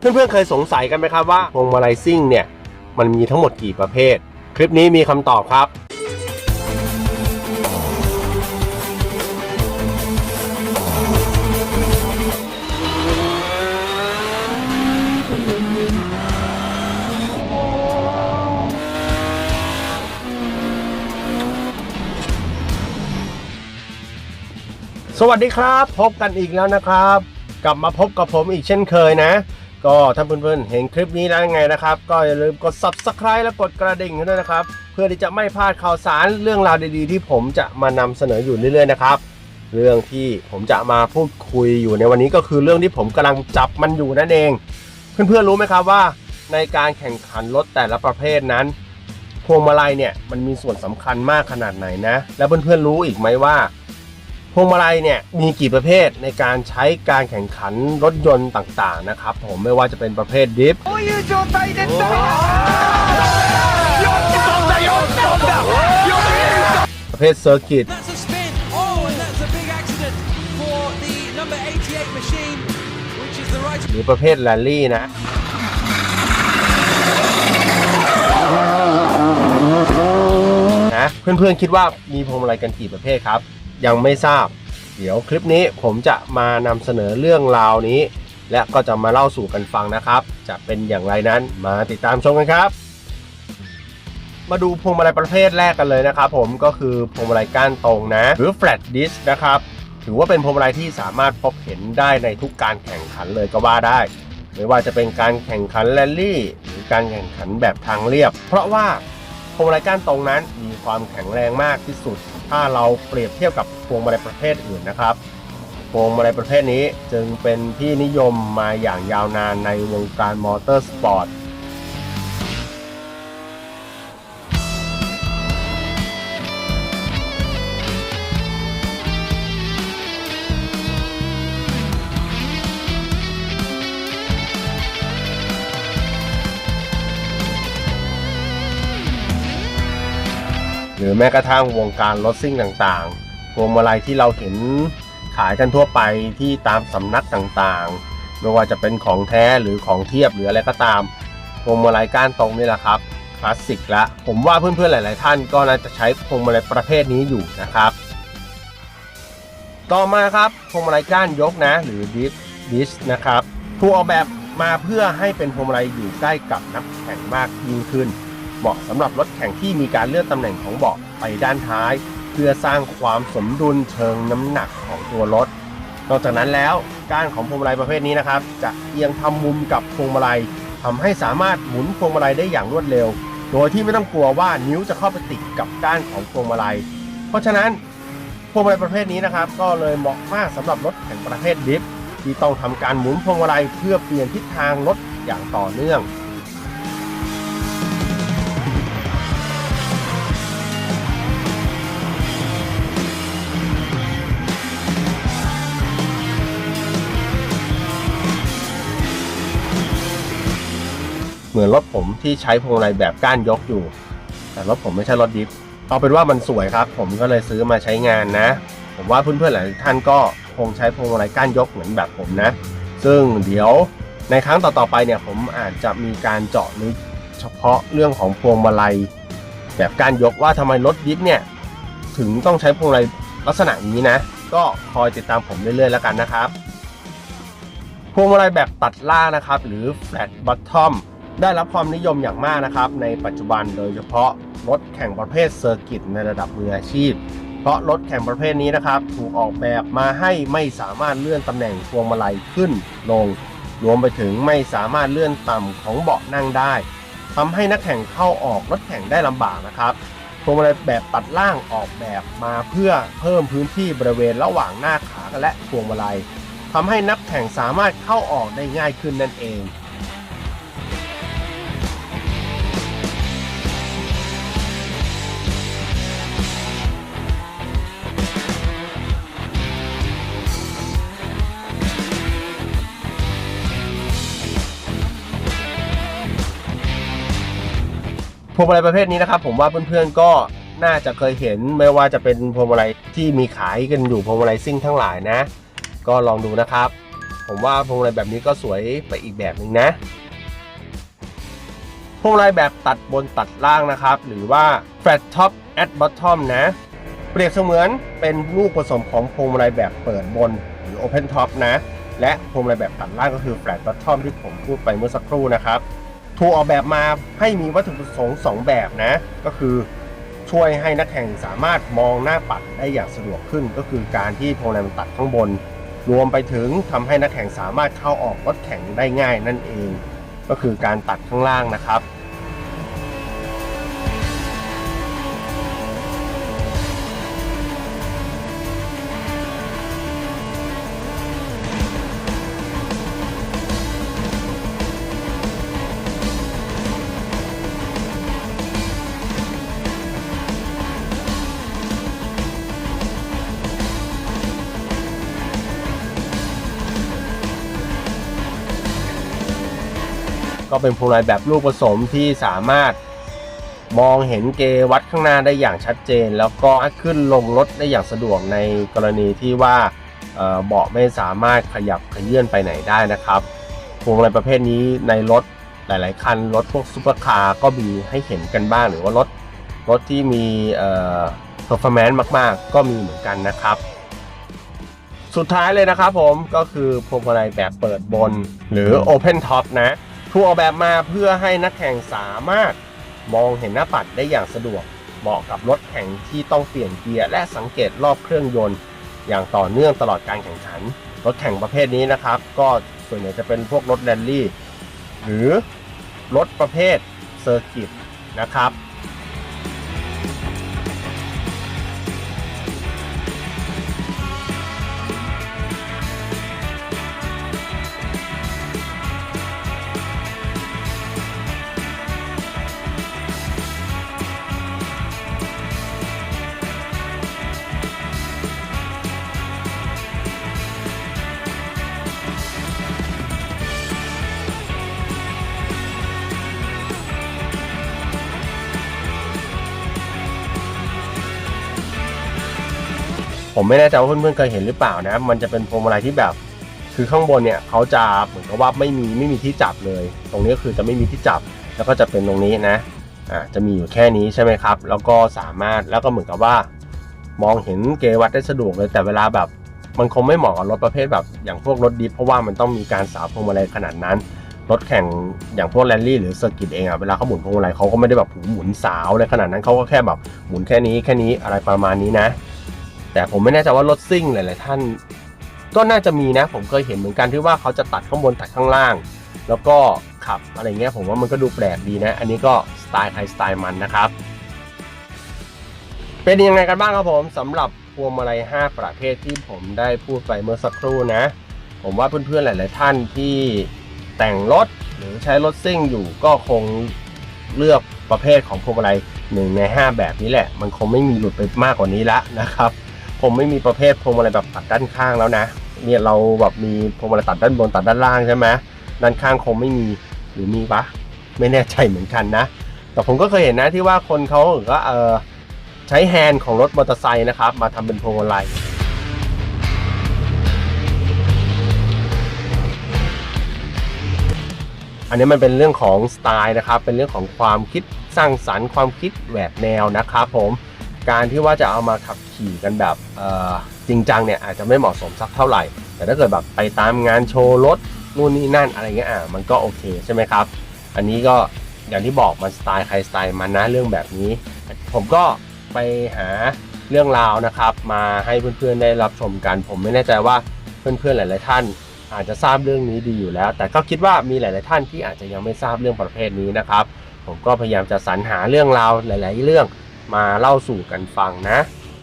เพื่อนๆเคยสงสัยกันไหมครับว่าพวงมาลัยซิ่งเนี่ยมันมีทั้งหมดกี่ประเภท คลิปนี้มีคำตอบครับสวัสดีครับ พบกันอีกแล้วนะครับ กลับมาพบกับผมอีกเช่นเคยนะ ก็ถ้าเพื่อนๆเห็นคลิปนี้แล้วยังไงนะครับ ก็อย่าลืมกด subscribe และกดกระดิ่งด้วยนะครับ เพื่อที่จะไม่พลาดข่าวสารเรื่องราวดีๆ ที่ผมจะมานำเสนออยู่เรื่อยๆนะครับ เรื่องที่ผมจะมาพูดคุยอยู่ในวันนี้ก็คือเรื่องที่ผมกำลังจับมันอยู่นั่นเอง เพื่อนๆรู้ไหมครับว่าในการแข่งขันรถแต่ละประเภทนั้นพวงมาลัยเนี่ยมันมีส่วนสำคัญมากขนาดไหนนะ แล้วเพื่อนๆรู้อีกไหมว่า พวงมาลัยเนี่ยมีกี่ประเภทในการใช้การแข่งขันรถยนต์ต่างๆนะครับ ผมไม่ว่าจะเป็นประเภทดิฟประเภทเซอร์กิตหรือประเภทแรลลี่นะนะเพื่อนๆคิดว่ามีพวงมาลัยกันกี่ประเภทครับ ยังไม่ทราบ เดี๋ยวคลิปนี้ผมจะมานำเสนอเรื่องราวนี้ และก็จะมาเล่าสู่กันฟังนะครับ จะเป็นอย่างไรนั้นมาติดตามชมกันครับ มาดูพวงมาลัยประเภทแรกกันเลยนะครับ ผมก็คือพวงมาลัยก้านตรงนะ หรือ flat disc นะครับถือว่าเป็นพวงมาลัยที่สามารถพบเห็นได้ในทุกการแข่งขันเลยก็ว่าได้ไม่ว่าจะเป็นการแข่งขันแรลลี่ หรือการแข่งขันแบบทางเรียบ เพราะว่าพวงมาลัยก้านตรงนั้นมีความแข็งแรงมากที่สุด ถ้าเราเปรียบเทียบกับพวงมาลัยประเภทอื่นนะครับ พวงมาลัยประเภทนี้จึงเป็นที่นิยมมาอย่างยาวนานในวงการมอเตอร์สปอร์ต หรือแม้กระทั่งวงการรถซิ่งต่างๆพวงมาลัยที่เราเห็นขายกันทั่วไปที่ตามสำนักต่างๆ ไม่ว่าจะเป็นของแท้หรือของเทียบหรืออะไรก็ตามพวงมาลัยก้านตรงนี่แหละครับคลาสสิกละผมว่าเพื่อนๆหลาย ๆ ท่านก็น่าจะใช้พวงมาลัยประเภทนี้อยู่นะครับ ต่อมาครับพวงมาลัยก้านยกนะ หรือดิสดิสนะครับถูกออกแบบมาเพื่อให้เป็นพวงมาลัยอยู่ใกล้กับนักแข่งมากยิ่งขึ้น เหมาะสำหรับรถแข่งที่มีการเลื่อนตำแหน่งของเบาะไปด้านท้าย เพื่อสร้างความสมดุลเชิงน้ำหนักของตัวรถ นอกจากนั้นแล้วก้านของพวงมาลัยประเภทนี้นะครับ จะเอียงทำมุมกับพวงมาลัยทำให้สามารถหมุนพวงมาลัยได้อย่างรวดเร็ว โดยที่ไม่ต้องกลัวว่านิ้วจะเข้าไปติดกับก้านของพวงมาลัย เพราะฉะนั้นพวงมาลัยประเภทนี้นะครับ ก็เลยเหมาะมากสำหรับรถแข่งประเภทดิฟที่ต้องทำการหมุนพวงมาลัยเพื่อเปลี่ยนทิศทางรถอย่างต่อเนื่อง เหมือนรถผมที่ใช้พวงมาลัยแบบก้านยกอยู่ แต่รถผมไม่ใช่รถดิฟเอาเป็นว่ามันสวยครับ ผมก็เลยซื้อมาใช้งานนะ ผมว่าเพื่อนๆหลายท่านก็คงใช้พวงมาลัยก้านยกเหมือนแบบผมนะ ซึ่งเดี๋ยวในครั้งต่อๆไปเนี่ยผมอาจจะมีการเจาะลึกเฉพาะเรื่องของพวงมาลัย แบบก้านยกว่าทำไมรถดิฟเนี่ยถึงต้องใช้พวงมาลัยลักษณะนี้นะ ก็คอยติดตามผมเรื่อยๆแล้วกันนะครับ พวงมาลัยแบบตัดล่างนะครับ หรือ flat bottom ได้รับความนิยมอย่างมากนะครับ ในปัจจุบันโดยเฉพาะรถแข่งประเภทเซอร์กิตในระดับมืออาชีพ เพราะรถแข่งประเภทนี้นะครับ ถูกออกแบบมาให้ไม่สามารถเลื่อนตำแหน่งพวงมาลัยขึ้นลง รวมไปถึงไม่สามารถเลื่อนต่ำของเบาะนั่งได้ทำให้นักแข่งเข้าออกรถแข่งได้ลำบากนะครับพวงมาลัยแบบตัดล่างออกแบบมาเพื่อเพิ่มพื้นที่บริเวณระหว่างหน้าขาและพวงมาลัยทำให้นักแข่งสามารถเข้าออกได้ง่ายขึ้นนั่นเอง วงมาลัยประเภทนี้นะครับ ผมว่าเพื่อนๆก็น่าจะเคยเห็นไม่ว่าจะเป็นพวงมาลัยที่มีขายกันอยู่พวงมาลัยซิ่งทั้งหลายนะ ก็ลองดูนะครับผผมว่าพวงมาลัยแบบนี้ก็สวยไปอีกแบบหนึ่งนะพวงมาลัยแบบตัดบนตัดล่างนะครับ หรือว่า flat top at bottom นะ เปรียบเสมือนเป็นลูกผสมของพวงมาลัยแบบเปิดบนหรือ open top นะ และพวงมาลัยแบบตัดล่างก็คือ flat bottom ที่ผมพูดไปเมื่อสักครู่นะครับ ถูกออกแบบมาให้มีวัตถุประสงค์ 2 แบบนะ ก็คือช่วยให้นักแข่งสามารถมองหน้าปัดได้อย่างสะดวกขึ้น ก็คือการที่พวงมาลัยมันตัดข้างบน รวมไปถึงทำให้นักแข่งสามารถเข้าออกรถแข่งได้ง่ายนั่นเอง ก็คือการตัดข้างล่างนะครับ ก็เป็นพวงมาลัยแบบลูกผสมที่สามารถมองเห็นเกวัดข้างหน้าได้อย่างชัดเจน แล้วก็ขึ้นลงรถได้อย่างสะดวกในกรณีที่ว่าเบาะไม่สามารถขยับขยื่นไปไหนได้นะครับพวงมาลัยประเภทนี้ในรถหลาย ๆ คันรถพวกซุปเปอร์คาร์ก็มีให้เห็นกันบ้าง หรือว่ารถรถที่มีเอ่อ performance มาก ๆ ก็มีเหมือนกันนะครับ สุดท้ายเลยนะครับผมก็คือพวงมาลัยแบบเปิดบนหรือ Open Top นะ ถูกออกแบบมาเพื่อให้นักแข่งสามารถมองเห็นหน้าปัดได้อย่างสะดวก เหมาะกับรถแข่งที่ต้องเปลี่ยนเกียร์และสังเกตรอบเครื่องยนต์ อย่างต่อเนื่องตลอดการแข่งขัน รถแข่งประเภทนี้นะครับ ก็ส่วนใหญ่จะเป็นพวกรถแรลลี่ หรือรถประเภทเซอร์กิตนะครับ ผมไม่แน่ใจว่าเพื่อนๆเคยเห็นหรือเปล่านะ มันจะเป็นพวงมาลัยที่แบบ คือข้างบนเนี่ยเขาจะเหมือนกับว่าไม่มีไม่มีที่จับเลย ตรงนี้ก็คือจะไม่มีที่จับ แล้วก็จะเป็นตรงนี้นะ อ่า จะมีอยู่แค่นี้ใช่ไหมครับ แล้วก็สามารถ แล้วก็เหมือนกับว่า มองเห็นเกวัดได้สะดวกเลย แต่เวลาแบบ มันคงไม่เหมาะกับรถประเภทแบบ อย่างพวกรถดิฟเพราะว่ามันต้องมีการสาวพวงมาลัยขนาดนั้น รถแข่งอย่างพวกแรลลี่หรือเซอร์กิตเองอะเวลาเขาหมุนพวงมาลัยเขาก็ไม่ได้แบบหมุนสาวเลยขนาดนั้นเขาก็แค่แบบหมุนแค่นี้แค่นี้อะไรประมาณนี้นะ แต่ผมไม่แน่ใจว่ารถซิ่งหลายๆท่าน ก็น่าจะมีนะ ผมเคยเห็นเหมือนกันที่ว่าเขาจะตัดข้างบนตัดข้างล่าง แล้วก็ขับอะไรเงี้ยผมว่ามันก็ดูแปลกดีนะ อันนี้ก็สไตล์ใครสไตล์มันนะครับ เป็นยังไงกันบ้างครับผมสำหรับพวงมาลัย5ประเภทที่ผมได้พูดไปเมื่อสักครู่นะ ผมว่าเพื่อนๆหลาย ๆ ท่านที่แต่งรถหรือใช้รถซิ่งอยู่ก็คงเลือกประเภทของพวงมาลัยหนึ่งใน 5 แบบนี้แหละ มันคงไม่มีหลุดไปมากกว่านี้ละนะครับ ผมไม่มีประเภทพวงมาลัยแบบตัดด้านข้างแล้วนะ เนี่ยเราแบบมีพวงมาลัยตัดด้านบนตัดด้านล่างใช่ไหมด้านข้างคงไม่มีหรือมีปะไม่แน่ใจเหมือนกันนะ แต่ผมก็เคยเห็นนะที่ว่าคนเขาก็เออใช้แฮนด์ของรถมอเตอร์ไซค์นะครับ มาทำเป็นพวงมาลัยอันนี้มันเป็นเรื่องของสไตล์นะครับ เป็นเรื่องของความคิดสร้างสรรค์ความคิดแหวกแนวนะครับผม การที่ว่าจะเอามาขับขี่กันแบบจริงจังเนี่ยอาจจะไม่เหมาะสมสักเท่าไหร่ แต่ถ้าเกิดแบบไปตามงานโชว์รถนู่นนี่นั่นอะไรเงี้ยอะมันก็โอเคใช่ไหมครับ อันนี้ก็อย่างที่บอกมันสไตล์ใครสไตล์มันนะเรื่องแบบนี้ ผมก็ไปหาเรื่องราวนะครับมาให้เพื่อนๆได้รับชมกัน ผมไม่แน่ใจว่าเพื่อนๆหลาย ๆ ท่าน อาจจะทราบเรื่องนี้ดีอยู่แล้ว แต่ก็คิดว่ามีหลาย ๆ ท่านที่อาจจะยังไม่ทราบเรื่องประเภทนี้นะครับ ผมก็พยายามจะสรรหาเรื่องราวหลาย ๆ เรื่อง มาเล่าสู่กันฟังนะ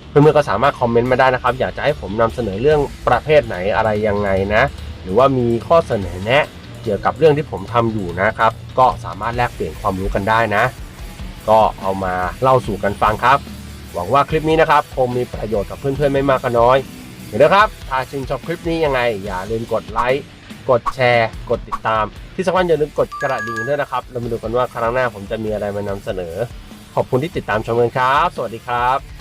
เพื่อนๆก็สามารถคอมเมนต์มาได้นะครับ อยากจะให้ผมนำเสนอเรื่องประเภทไหนอะไรยังไงนะ หรือว่ามีข้อเสนอแนะ เกี่ยวกับเรื่องที่ผมทำอยู่นะครับ ก็สามารถแลกเปลี่ยนความรู้กันได้นะ ก็เอามาเล่าสู่กันฟังครับ หวังว่าคลิปนี้นะครับคงมีประโยชน์กับเพื่อนๆไม่มากก็น้อยเดี๋ยวนะครับ ถ้าชื่นชอบคลิปนี้ยังไง อย่าลืมกดไลค์ กดแชร์ กดติดตาม ที่สำคัญอย่าลืมกดกระดิ่งด้วยนะครับ เรามาดูกันว่าครั้งหน้าผมจะมีอะไรมานำเสนอ ขอบคุณที่ติดตามชมกันครับ สวัสดีครับ